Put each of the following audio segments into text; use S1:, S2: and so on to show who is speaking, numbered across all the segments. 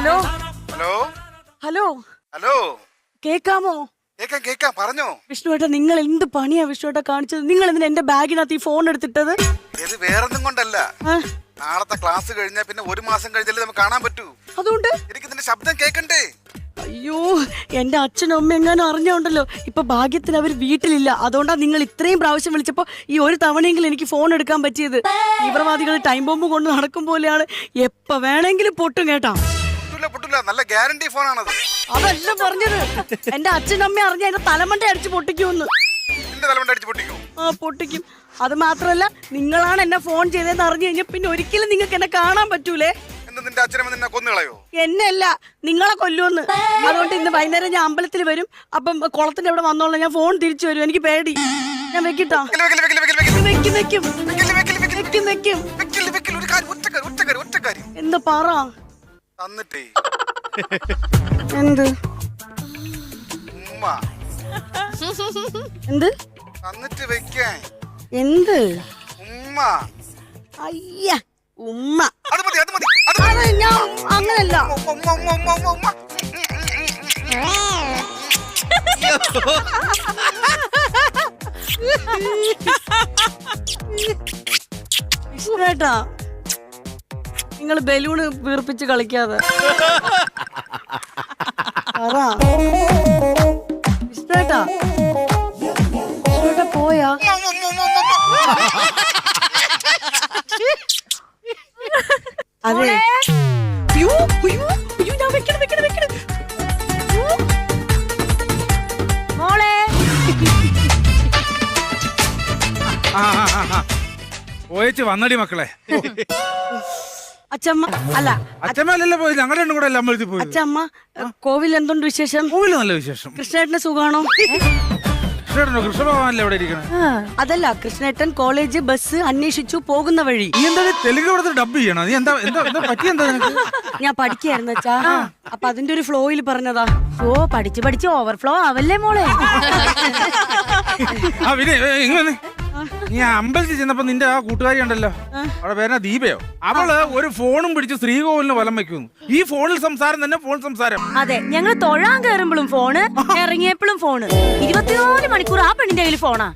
S1: Hello?
S2: Hello?
S1: Hello?
S2: Hello?
S1: കേക്കാമോ?
S2: കേക്കാം കേക്കാം പറഞ്ഞോ.
S1: വിഷ്ണുവേട്ട നിങ്ങൾ എന്ത് പണിയാ വിഷ്ണുവേട്ട കാണിച്ചത്? നിങ്ങൾ എന്തിനാ എന്റെ ബാഗിനകത്ത് ഈ ഫോൺ എടുത്തിട്ടത്?
S2: ഇത് വേറൊന്നും കൊണ്ടല്ല. നാളത്തെ ക്ലാസ് കഴിഞ്ഞാൽ പിന്നെ ഒരു മാസം കഴിഞ്ഞാലേ നമുക്ക് കാണാൻ പറ്റൂ.
S1: അതുകൊണ്ട്?
S2: എനിക്ക് ഇതിന്റെ ശബ്ദം കേക്കണ്ടേ?
S1: അയ്യോ എന്റെ അച്ഛനും അമ്മ എങ്ങാനും അറിഞ്ഞോണ്ടല്ലോ. ഇപ്പൊ ഭാഗ്യത്തിന് അവർ വീട്ടിലില്ല. അതുകൊണ്ടാ നിങ്ങൾ ഇത്രയും പ്രാവശ്യം വിളിച്ചപ്പോ ഈ ഒരു തവണയെങ്കിലും എനിക്ക് ഫോൺ എടുക്കാൻ പറ്റിയത്. തീവ്രവാദികൾ ടൈം ബോംബ് കൊണ്ട് നടക്കും പോലെയാണ്. എപ്പ വേണമെങ്കിലും പൊട്ടും കേട്ടാ.
S2: പൊട്ടില്ല പൊട്ടില്ല. നല്ല ഗ്യാരണ്ടി ഫോണാണത്.
S1: അതല്ല പറഞ്ഞത്. എന്റെ അച്ഛനും അമ്മയും അറിഞ്ഞ എന്റെ തലമണ്ട അടിച്ച് പൊട്ടിക്കുമെന്ന്.
S2: നിന്റെ തലമണ്ട അടിച്ച് പൊട്ടിക്കോ?
S1: ആ പൊട്ടിക്കും. അത് മാത്രമല്ല നിങ്ങളാണ് എന്നെ ഫോൺ ചെയ്തതെന്ന് അറിഞ്ഞു കഴിഞ്ഞാൽ പിന്നെ ഒരിക്കലും നിങ്ങൾക്ക് എന്നെ കാണാൻ പറ്റൂലേ?
S2: എന്ത് നിന്റെ അച്ഛനമ്മ നിന്നെ കൊന്നുകളയോ
S1: എന്നെയല്ല നിങ്ങളെ കൊല്ലുമെന്ന്. അതുകൊണ്ട് ഇന്ന് വൈകുന്നേരം ഞാൻ അമ്പലത്തിൽ വരും. അപ്പം കുളത്തിന്റെ അവിടെ വന്നോളാം. ഞാൻ ഫോൺ തിരിച്ചു വരും. എനിക്ക് പേടി. ഞാൻ വെക്കിട്ടാ. വെക്കും എന്താ പറ?
S2: തന്നിട്ടേ.
S1: എന്ത്?
S2: ഉമ്മ.
S1: എന്ത്?
S2: തന്നിട്ട് വെക്കാൻ.
S1: എന്ത്?
S2: ഉമ്മ.
S1: അയ്യ ഉമ്മ.
S2: അത് മതി അത് മതി അത്
S1: ഞാൻ അങ്ങനല്ല.
S2: ഉമ്മ, ഉമ്മ, ഉമ്മ, ഉമ്മ, ഉമ്മ, ഉമ്മ.
S1: നിങ്ങൾ ബലൂൺ വീർപ്പിച്ച് കളിക്കാതെ. അതാ. വിഷ്ണുവേട്ടാ. പോയാ. അതെ. അയ്യോ, അയ്യോ, അയ്യോ, ഞാൻ വെക്കണം, വെക്കണം, വെക്കണം. മോളെ.
S3: ആ, ആ, ആ, ആ. പോയിച്ച് വന്നടി മക്കളെ.
S1: അച്ചമ്മ അല്ല
S3: അച്ഛമ്മല്ലല്ലോ പോയി രണ്ടും കൂടെ അമ്പലത്തിൽ പോയി
S1: കോവിൽ എന്തുണ്ട് വിശേഷം?
S3: കോവിൽ നല്ല വിശേഷം.
S1: കൃഷ്ണേട്ടന് സുഖാണോ?
S3: കൃഷ്ണേട്ടനോ? കൃഷ്ണഭഗവാനല്ലേ ഇവിടെ ഇരിക്കണേ?
S1: അതല്ല കൃഷ്ണേട്ടൻ കോളേജ് ബസ് അന്വേഷിച്ചു പോകുന്ന വഴി.
S3: നീ എന്താ തെലുങ്ക് കൊടുത്ത് ഡബ് ചെയ്യണോ? നീ എന്താ എന്താ എന്താ പറ്റി എന്താ നിനക്ക്?
S1: ഞാൻ പഠിക്കായിരുന്നു അച്ഛാ. അപ്പൊ അതിന്റെ ഒരു ഫ്ലോയിൽ പറഞ്ഞതാ.
S4: ഓ പഠിച്ച് പഠിച്ച് ഓവർഫ്ലോ ആവല്ലേ മോളെ?
S3: ആ പിന്നെ ഏ, ഇങ്ങനെ നീ അമ്പലത്തിൽ ചെന്നപ്പോ നിന്റെ ആ കൂട്ടുകാരി ഉണ്ടല്ലോ. അവിടെ പേരാ ദീപയോ? അവൾ ഒരു ഫോണും പിടിച്ച് ശ്രീകോവിലിന് വലം വെക്കുന്നു. ഈ ഫോണിൽ സംസാരം തന്നെ ഫോൺ സംസാരം.
S4: അതെ ഞങ്ങൾ തൊഴാൻ കയറുമ്പോഴും ഫോണ് ഇറങ്ങിയപ്പോഴും ഫോണ്. ഇരുപത്തിനാല് മണിക്കൂർ ആ പെണ്ണിന്റെ കയ്യിൽ ഫോണാ.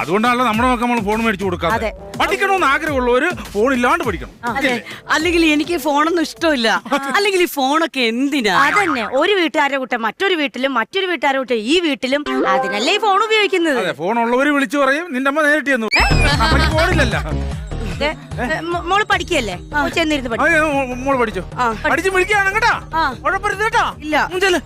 S3: അതുകൊണ്ടാണല്ലോ നമ്മുടെ നോക്കാൻ നമ്മൾ ഫോൺ മേടിച്ചു കൊടുക്കാതെ. പഠിക്കണമെന്ന് ആഗ്രഹമുള്ളവര് ഫോൺ ഇല്ലാണ്ട് പഠിക്കണം.
S1: അതെ. അല്ലെങ്കിൽ എനിക്ക് ഫോണൊന്നും ഇഷ്ടമില്ല. അല്ലെങ്കിൽ ഈ ഫോണൊക്കെ എന്തിനാ?
S4: അതന്നെ. ഒരു വീട്ടുകാരുടെ കൂട്ടം മറ്റൊരു വീട്ടിലും മറ്റൊരു വീട്ടുകാരുടെ കൂട്ടം ഈ വീട്ടിലും അതിനല്ലേ ഈ ഫോൺ ഉപയോഗിക്കുന്നത്?
S3: അതെ ഫോൺ ഉള്ളവര് വിളിച്ചു പറയും നിന്റെ അമ്മ നേരിട്ട് ചെന്നു അമ്മയ്ക്ക് ഫോണില്ലല്ല
S4: ദേ, ഏ, മോ- മോൾ പഠിക്കല്ലേ ചെന്നിരുന്ന് പഠി
S3: മോൾ പഠിച്ചോ?
S1: ആ.
S3: പഠിച്ച് വിളിക്കുകയാണ് കേട്ടാ ഉഴപ്പരുത് കേട്ടാ.
S1: ഇല്ല.
S3: ചെല്ല്.